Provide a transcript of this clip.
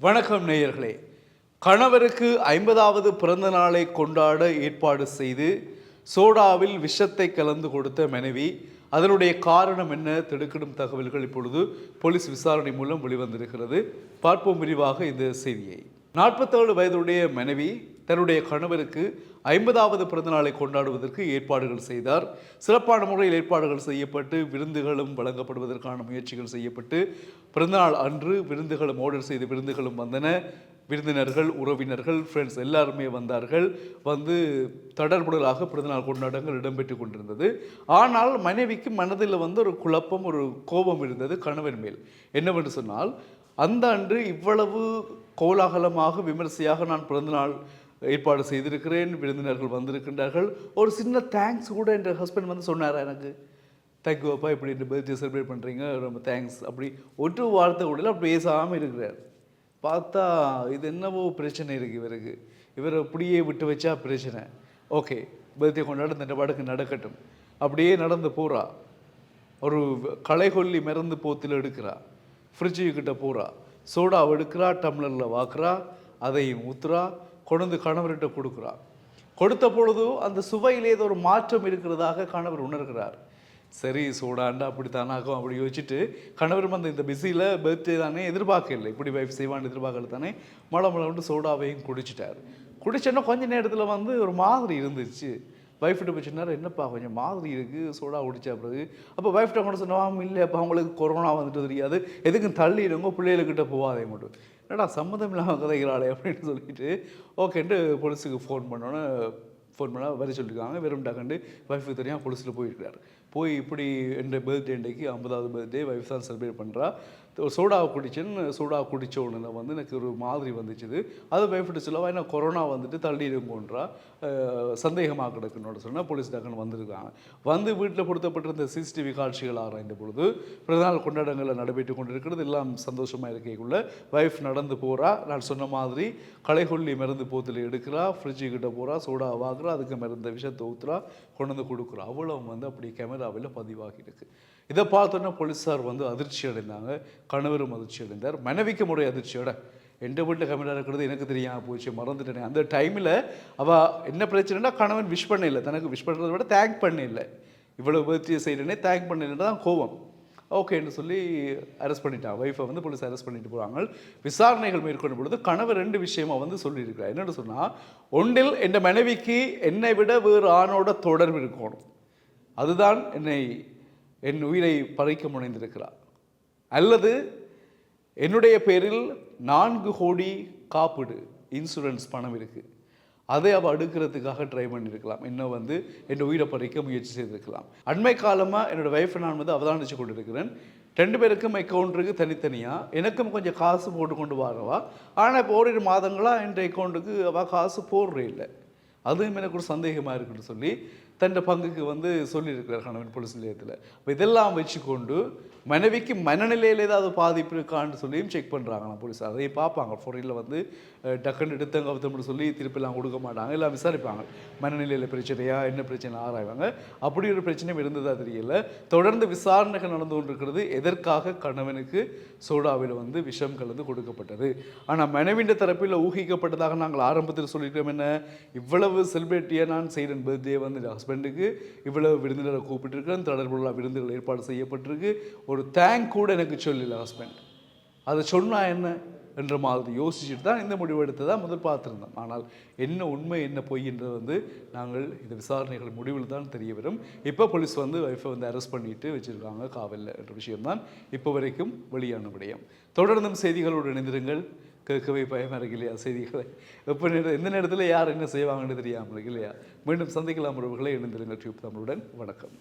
வணக்கம் நேயர்களே. கணவருக்கு ஐம்பதாவது பிறந்த நாளை கொண்டாட ஏற்பாடு செய்து சோடாவில் விஷத்தை கலந்து கொடுத்த மனைவி அதனுடைய காரணம் என்ன திடுக்கிடும் தகவல்கள் இப்பொழுது போலீஸ் விசாரணை மூலம் வெளிவந்திருக்கிறது. பார்ப்போம் விரிவாக இந்த செய்தியை. நாற்பத்தேழு வயதுடைய மனைவி தன்னுடைய கணவருக்கு ஐம்பதாவது பிறந்தநாளை கொண்டாடுவதற்கு ஏற்பாடுகள் செய்தார். சிறப்பான முறையில் ஏற்பாடுகள் செய்யப்பட்டு விருந்துகளும் வழங்கப்படுவதற்கான முயற்சிகள் செய்யப்பட்டு பிறந்தநாள் அன்று விருந்துகளும் ஆர்டர் செய்த விருந்துகளும் வந்தன. விருந்தினர்கள் உறவினர்கள் ஃப்ரெண்ட்ஸ் எல்லாருமே வந்தார்கள். வந்து தடர்புடலாக பிறந்தநாள் கொண்டாட்டங்கள் இடம்பெற்று கொண்டிருந்தது. ஆனால் மனைவிக்கு மனதில் வந்து ஒரு குழப்பம் ஒரு கோபம் இருந்தது கணவன் மேல். என்னவென்று சொன்னால் அந்த அன்று இவ்வளவு கோலாகலமாக விமரிசையாக நான் பிறந்தநாள் ஏற்பாடு செய்திருக்கிறேன் விருந்தினர்கள் வந்திருக்கின்றார்கள். ஒரு சின்ன தேங்க்ஸ் கூட என் ஹஸ்பண்ட் வந்து சொன்னார் எனக்கு? தேங்க்யூ அப்பா இப்படி இந்த பர்த்டே செலிப்ரேட் பண்ணுறீங்க ரொம்ப தேங்க்ஸ் அப்படி ஒரு வார்த்தை கூட அப்படி பேசாமல் இருக்கிறார். பார்த்தா இது என்னவோ பிரச்சனை இருக்குது இவருக்கு. இவரை அப்படியே விட்டு வச்சா பிரச்சனை. ஓகே பர்த்டே கொண்டாட இந்த பாடுக்கு நடக்கட்டும். அப்படியே நடந்து போகிறா ஒரு களைகொல்லி மருந்து போத்தில் எடுக்கிறா. ஃப்ரிட்ஜு கிட்ட போகிறா சோடாவை எடுக்கிறா டம்ளரில் வாக்குறா. அதையும் ஊற்றுறா கொண்டு கணவர்கிட்ட கொடுக்குறார். கொடுத்த பொழுது அந்த சுவையில் ஏதோ ஒரு மாற்றம் இருக்கிறதாக கணவர் உணர்கிறார். சரி சூடாண்டா அப்படி தானாகும் அப்படி யோசிச்சுட்டு கணவர் வந்து இந்த பிஸியில் பர்த்டே தானே எதிர்பார்க்கல இப்படி வைஃப் செய்வான்னு எதிர்பார்க்கல தானே. மழை மழை வந்து சோடாவையும் குடிச்சிட்டார். குடிச்சோன்னா கொஞ்ச நேரத்தில் வந்து ஒரு மாதிரி இருந்துச்சு. வைஃப்கிட்ட போய் சொன்னார் என்னப்பா கொஞ்சம் மாதிரி இருக்குது சோடா குடிச்சா பிறகு. அப்போ வைஃப்ட்ட கூட சொன்னோம் இல்லைப்பா அவங்களுக்கு கொரோனா வந்துட்டு தெரியாது. எதுக்கும் தள்ளிடுங்க பிள்ளைகளுக்கிட்ட போகாதே மட்டும். என்னடா சம்மந்தம் இல்லாமல் கதைகிறாளே அப்படின்னு சொல்லிட்டு ஓகேன்ட்டு போலீஸுக்கு ஃபோன் பண்ணோன்னே ஃபோன் பண்ணால் வர சொல்லியிருக்காங்க. வெறும் டாக்கண்டு ஒய்ஃபுக்கு தெரியாமல் போலீஸில் போயிருக்கிறார் போய் இப்படி என்ற பர்த்டே அன்றைக்கு ஐம்பதாவது பர்த்டே ஒய்ஃப் தான் செலிப்ரேட் பண்ணுறா சோடாவை குடிச்சேன்னு சோடா குடித்த உடனே வந்து எனக்கு ஒரு மாதிரி வந்துச்சுது. அது பயப்பட்டு சொல்லவா என்ன கொரோனா வந்துட்டு தள்ளிடுங்கன்றா சந்தேகமாக கிடக்குன்னு சொன்னால் போலீஸ் டக்குன்னு வந்திருக்காங்க. வந்து வீட்டில் பொருத்தப்பட்டிருந்த சிசிடிவி காட்சிகள் ஆராய்ந்த பொழுது பிறந்தநாள் கொண்டாடங்களை நடைபெற்று கொண்டிருக்கிறது எல்லாம் சந்தோஷமாக இருக்கைக்குள்ள வைஃப் நடந்து போகிறா நான் சொன்ன மாதிரி களைகொல்லி மருந்து போத்தில் எடுக்கிறா ஃப்ரிட்ஜு கிட்ட போகிறா சோடா வாங்குறா அதுக்கு மருந்த விஷத்தை ஊற்றுறா கொண்டு வந்து கொடுக்குறா. அவ்வளோ வந்து அப்படி கேமராவில் பதிவாகி இருக்குது இதை பார்த்தோன்னே போலீஸார் வந்து அதிர்ச்சி அடைந்தாங்க. கணவரும் அதிர்ச்சி அடைந்தார். மனைவிக்கு முறை அதிர்ச்சியோட எந்த வீட்டில் கேமரா இருக்கிறது? எனக்கு தெரியாமல் போச்சு. மறந்துட்டேனே. அந்த டைமில் அவள் என்ன பிரச்சனைனா கணவன் விஷ் பண்ண இல்லை தனக்கு விஷ் பண்ணுறதை விட தேங்க் பண்ண இல்லை இவ்வளோ முயற்சியை செய்கிறேனே தேங்க் பண்ணலைன்னு தான் கோபம். ஓகேன்னு சொல்லி அரெஸ்ட் பண்ணிட்டான் ஒய்ஃபை வந்து போலீஸ் அரெஸ்ட் பண்ணிட்டு போகிறாங்க விசாரணைகள் மேற்கொண்ட பொழுது கணவர் ரெண்டு விஷயமா வந்து சொல்லியிருக்கிறார். என்னென்னு சொன்னால் ஒன்றில் என் மனைவிக்கு என்னை விட வேறு ஆணோட தொடர்பு இருக்கணும். அதுதான் என்னை என் உயிரை பறிக்க முனைந்திருக்கிறார். அல்லது என்னுடைய பேரில் நான்கு கோடி காப்பீடு இன்சூரன்ஸ் பணம் இருக்குது அதை அவள் அடுக்கிறதுக்காக ட்ரை பண்ணியிருக்கலாம் இன்னும் வந்து என் உயிரை பறிக்க முயற்சி செய்திருக்கலாம். அண்மை காலமாக என்னோடய ஒய்ஃபை நான் வந்து அவதானித்து கொண்டிருக்கிறேன். ரெண்டு பேருக்கும் அக்கௌண்ட் இருக்குது தனித்தனியாக எனக்கும் கொஞ்சம் காசு போட்டு கொண்டு வரவா ஆனால் இப்போ ஓரிரு மாதங்களாக என் அக்கௌண்ட்டுக்கு அவள் காசு போடுறே இல்லை. அதுவும் எனக்கு ஒரு சந்தேகமாக இருக்குன்னு சொல்லி தன் பங்குக்கு வந்து சொல்லியிருக்கிறார் கணவன் போலீஸ் நிலையத்தில். அப்போ இதெல்லாம் வச்சுக்கொண்டு மனைவிக்கு மனநிலையில் ஏதாவது பாதிப்பு இருக்கான்னு சொல்லியும் செக் பண்ணுறாங்களாம் போலீஸ். அதை பார்ப்பாங்க. ஃபோரில் வந்து டக்குன்னு எடுத்தங்க அப்படின்னு சொல்லி திருப்பிலாம் கொடுக்க மாட்டாங்க. எல்லாம் விசாரிப்பாங்க. மனநிலையில் பிரச்சனையா என்ன பிரச்சனை ஆராய்வாங்க. அப்படி ஒரு பிரச்சனையும் இருந்ததாக தெரியல. தொடர்ந்து விசாரணைகள் நடந்து கொண்டிருக்கிறது எதற்காக கணவனுக்கு சோடாவில் வந்து விஷம் கலந்து கொடுக்கப்பட்டது. ஆனால் மனைவியின் தரப்பில் ஊகிக்கப்பட்டதாக நாங்கள் ஆரம்பத்தில் சொல்லியிருக்கிறோம் என்ன? இவ்வளவு செலிபிரிட்டியை நான் செய்கிறேன் பர்த்டே வந்து ஹஸ்பண்டுக்கு இவ்வளவு விருந்தினரை கூப்பிட்டுருக்கேன் தொடர்புள்ள விருந்துகள் ஏற்பாடு செய்யப்பட்டிருக்கு. ஒரு தேங்க் கூட எனக்கு சொல்லல ஹஸ்பண்ட் அதை சொன்னா என்ன? என்ற மாதிரி யோசிச்சுட்டு தான் இந்த முடிவு தான் முதல் பார்த்துருந்தோம். ஆனால் என்ன உண்மை என்ன பொய் என்றது வந்து நாங்கள் இந்த விசாரணைகள் முடிவில் தான் தெரிய வரும் இப்போ போலீஸ் வந்து ஒய்ஃபை வந்து அரெஸ்ட் பண்ணிட்டு வச்சுருக்காங்க காவலில் என்ற விஷயம்தான் இப்போ வரைக்கும் வெளியான விடயம். தொடர்ந்தும் செய்திகளோடு இணைந்திருங்கள். கேட்கவே பயமாக இருக்கு இல்லையா செய்திகளை? எப்போ நேரம் எந்த நேரத்தில் யார் என்ன செய்வாங்கன்னு தெரியாமல் இருக்கு இல்லையா? மீண்டும் சந்திக்கலாம் உறவுகளை இணைந்திருங்கள். டியூப் தமிழுடன் வணக்கம்.